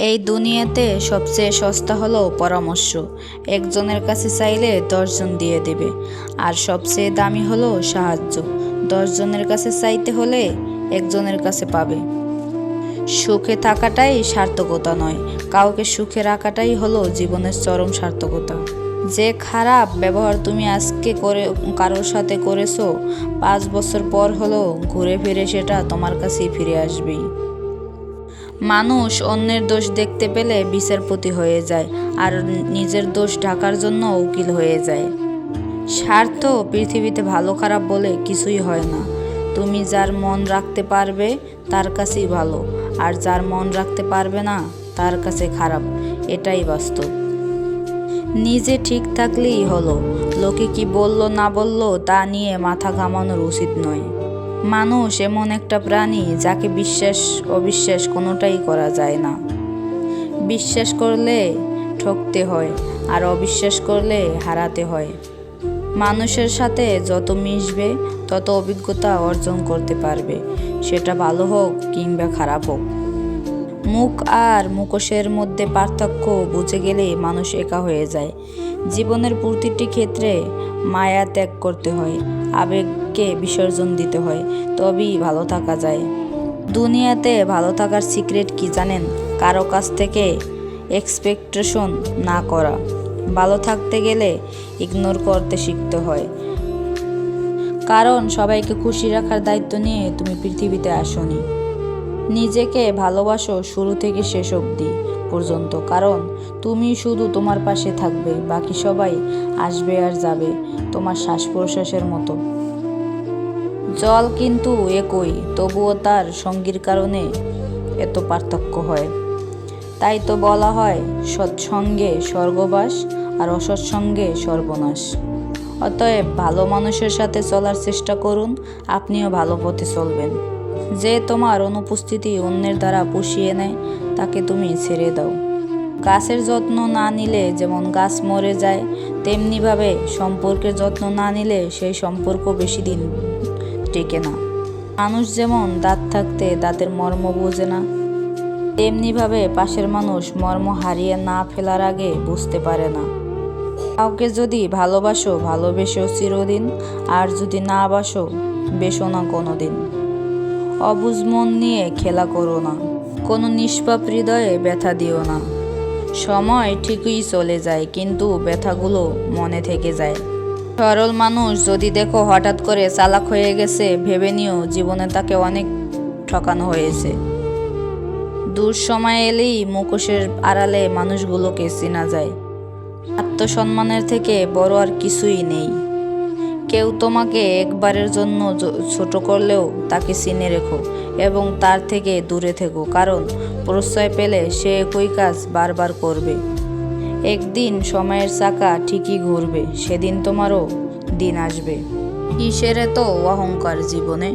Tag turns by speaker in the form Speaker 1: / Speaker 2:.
Speaker 1: এই দুনিয়াতে সবচেয়ে সস্তা হলো পরামর্শ। একজনের কাছে চাইলে দশজন দিয়ে দেবে। আর সবচেয়ে দামি হলো সাহায্য। দশজনের কাছে চাইতে হলে একজনের কাছে পাবে। সুখে থাকাটাই সার্থকতা নয়। কাউকে সুখে রাখাটাই হলো জীবনের চরম সার্থকতা। যে খারাপ ব্যবহার তুমি আজকে করে, কারোর সাথে করেছ, পাঁচ বছর পর হলো ঘুরে ফিরে সেটা তোমার কাছেই ফিরে আসবেই। মানুষ অন্যের দোষ দেখতে পেলে বিচারপতি হয়ে যায়, আর নিজের দোষ ঢাকার জন্য উকিল হয়ে যায়। স্বার্থ পৃথিবীতে ভালো খারাপ বলে কিছুই হয় না। তুমি যার মন রাখতে পারবে, তার কাছেই ভালো, আর যার মন রাখতে পারবে না, তার কাছে খারাপ। এটাই বাস্তব। নিজে ঠিক থাকলেই হলো। লোকে কি বলল না বলল তা নিয়ে মাথা ঘামানোর উচিত নয়। মানুষ এমন একটা প্রাণী যাকে বিশ্বাস, অবিশ্বাস কোনোটাই করা যায় না। বিশ্বাস করলে ঠকতে হয় আর অবিশ্বাস করলে হারাতে হয়। মানুষের সাথে যত মিশবে, তত অভিজ্ঞতা অর্জন করতে পারবে। সেটা ভালো হোক কিংবা খারাপ হোক। মুখ আর মুখোশের মধ্যে পার্থক্য বুঝে গেলে মানুষ একা হয়ে যায়। জীবনের প্রতিটি ক্ষেত্রে মায়া ত্যাগ করতে হয়, আবেগকে বিসর্জন দিতে হয়, তবেই ভালো থাকা যায়। দুনিয়াতে ভালো থাকার সিক্রেট কি জানেন? কারও কাছ থেকে এক্সপেকটেশন না করা। ভালো থাকতে গেলে ইগনোর করতে শিখতে হয়। কারণ সবাইকে খুশি রাখার দায়িত্ব নিয়ে তুমি পৃথিবীতে আসনি। নিজেকে ভালোবাসো শুরু থেকে শেষ অবধি পর্যন্ত। কারণ তুমি শুধু তোমার পাশে থাকবে, বাকি সবাই আসবে আর যাবে তোমার শ্বাস প্রশ্বাসের মতো। জল কিন্তু একই, তবুও তার সঙ্গীর কারণে এত পার্থক্য হয়। তাই তো বলা হয়, সৎসঙ্গে স্বর্গবাস আর অসৎসঙ্গে সর্বনাশ। অতএব ভালো মানুষের সাথে চলার চেষ্টা করুন, আপনিও ভালো পথে চলবেন। যে তোমার অনুপস্থিতি অন্যের দ্বারা পুষিয়ে নেয়, তাকে তুমি ছেড়ে দাও। গাছের যত্ন না নিলে যেমন গাছ মরে যায়, তেমনিভাবে সম্পর্কের যত্ন না নিলে সেই সম্পর্ক বেশি দিন টেকে না। মানুষ যেমন দাঁত থাকতে দাঁতের মর্ম বোঝে না, তেমনিভাবে পাশের মানুষ মর্ম হারিয়ে না ফেলার আগে বুঝতে পারে না। কাউকে যদি ভালোবাসো ভালোবেসো চিরদিন, আর যদি না বাসো, বেসো না কোনো দিন অবুঝ মন নিয়ে খেলা করো না। কোনো নিষ্পাপ হৃদয়ে ব্যথা দিও না। সময় ঠিকই চলে যায়, কিন্তু ব্যথাগুলো মনে থেকে যায়। সরল মানুষ যদি দেখো হঠাৎ করে চালাক হয়ে গেছে, ভেবে নিও জীবনে তাকে অনেক ঠকানো হয়েছে। দূর সময় এলেই মুখোশের আড়ালে মানুষগুলোকে চেনা যায়। আত্মসম্মানের থেকে বড় আর কিছুই নেই। কেউ তোমাকে একবারের জন্য ছোট করলেও তাকে চিনে রেখো এবং তার থেকে দূরে থেকো, কারণ প্রশ্রয় পেলে সে একই কাজ বারবার করবে। একদিন সময়ের চাকা ঠিকই ঘুরবে, সেদিন তোমারও দিন আসবে। কিসের তো অহংকার জীবনে?